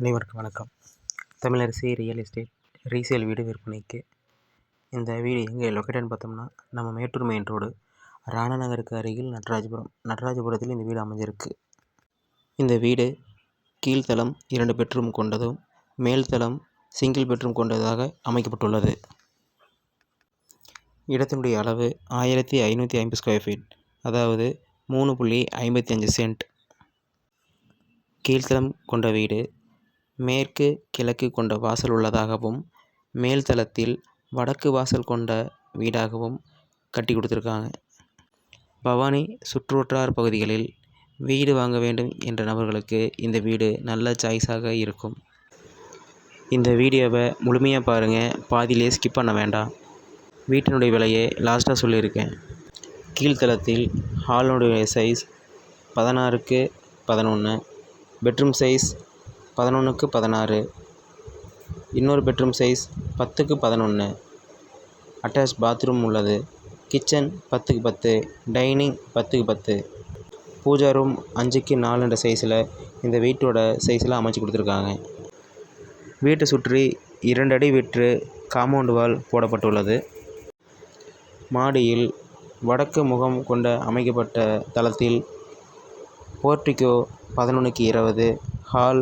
அனைவருக்கும் வணக்கம். Tamilarasi real estate resale வீடு விற்பனைக்கு இந்த வீடு எங்கே லொக்கேட்டன்னு பார்த்தோம்னா நம்ம மேட்டூர் மெயின் ரோடு ராணநகருக்கு அருகில் நடராஜபுரம். நடராஜபுரத்தில் இந்த வீடு அமைஞ்சிருக்கு. இந்த வீடு கீழ்த்தளம் இரண்டு பெட்ரூம் கொண்டதும் மேல்தளம் சிங்கிள் பெட்ரூம் கொண்டதாக அமைக்கப்பட்டுள்ளது. இடத்தினுடைய அளவு ஆயிரத்தி ஐநூற்றி ஐம்பது ஸ்கொயர் ஃபீட் அதாவது மூணு புள்ளி ஐம்பத்தி அஞ்சு சென்ட் கீழ்த்தளம் கொண்ட வீடு மேற்கு கிழக்கு கொண்ட வாசல் உள்ளதாகவும் மேல் தளத்தில் வடக்கு வாசல் கொண்ட வீடாகவும் கட்டி கொடுத்துருக்காங்க. பவானி சுற்றுவட்டார் பகுதிகளில் வீடு வாங்க வேண்டும் என்ற நபர்களுக்கு இந்த வீடு நல்ல சாய்ஸாக இருக்கும். இந்த வீடியோவை முழுமையாக பாருங்கள் பாதியிலே ஸ்கிப் பண்ண வேண்டாம். வீட்டினுடைய விலையை லாஸ்ட்டாக சொல்லியிருக்கேன். கீழ்த்தளத்தில் ஹாலினுடைய சைஸ் பதினாறுக்கு பதினொன்று பெட்ரூம் சைஸ் பதினொன்றுக்கு பதினாறு. இன்னொரு பெட்ரூம் சைஸ் பத்துக்கு பதினொன்று அட்டாச் பாத்ரூம் உள்ளது. கிச்சன் பத்துக்கு பத்து. டைனிங் பத்துக்கு பத்து. பூஜா ரூம் அஞ்சுக்கு நாலுன்ற சைஸில் இந்த வீட்டோட சைஸில் அமைச்சு கொடுத்துருக்காங்க. வீட்டை சுற்றி இரண்டு அடி விற்று காம்பவுண்டு வால் போடப்பட்டுள்ளது. மாடியில் வடக்கு முகம் கொண்ட அமைக்கப்பட்ட தளத்தில் போர்டிகோ பதினொன்றுக்கு இருபது. ஹால்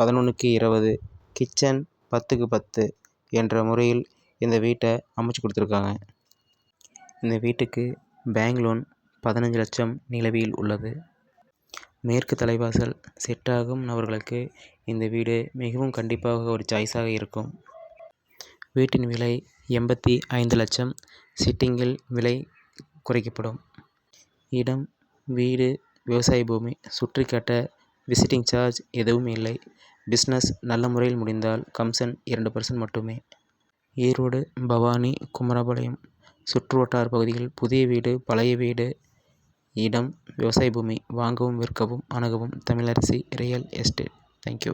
பதினொன்றுக்கு இருபது கிச்சன் பத்துக்கு பத்து என்ற முறையில் இந்த வீட்டை அமைச்சு கொடுத்துருக்காங்க. இந்த வீட்டுக்கு பேங்க் லோன் பதினஞ்சு லட்சம் நிலவியில் உள்ளது. மேற்கு தலைவாசல் செட்டாகும் நபர்களுக்கு இந்த வீடு மிகவும் கண்டிப்பாக ஒரு சாய்ஸாக இருக்கும். வீட்டின் விலை எண்பத்தி ஐந்து லட்சம். சிட்டிங்கில் விலை குறைக்கப்படும். இடம் வீடு விவசாய பூமி சுற்றி கட்ட விசிட்டிங் சார்ஜ் எதுவும் இல்லை. பிஸ்னஸ் நல்ல முறையில் முடிந்தால் கமிஷன் இரண்டு பர்சன்ட் மட்டுமே. ஈரோடு பவானி குமரபாளையம் சுற்றுவட்டார பகுதியில் புதிய வீடு பழைய வீடு இடம் விவசாய பூமி வாங்கவும் விற்கவும் அணுகவும் தமிழரசி ரியல் எஸ்டேட். தேங்க்யூ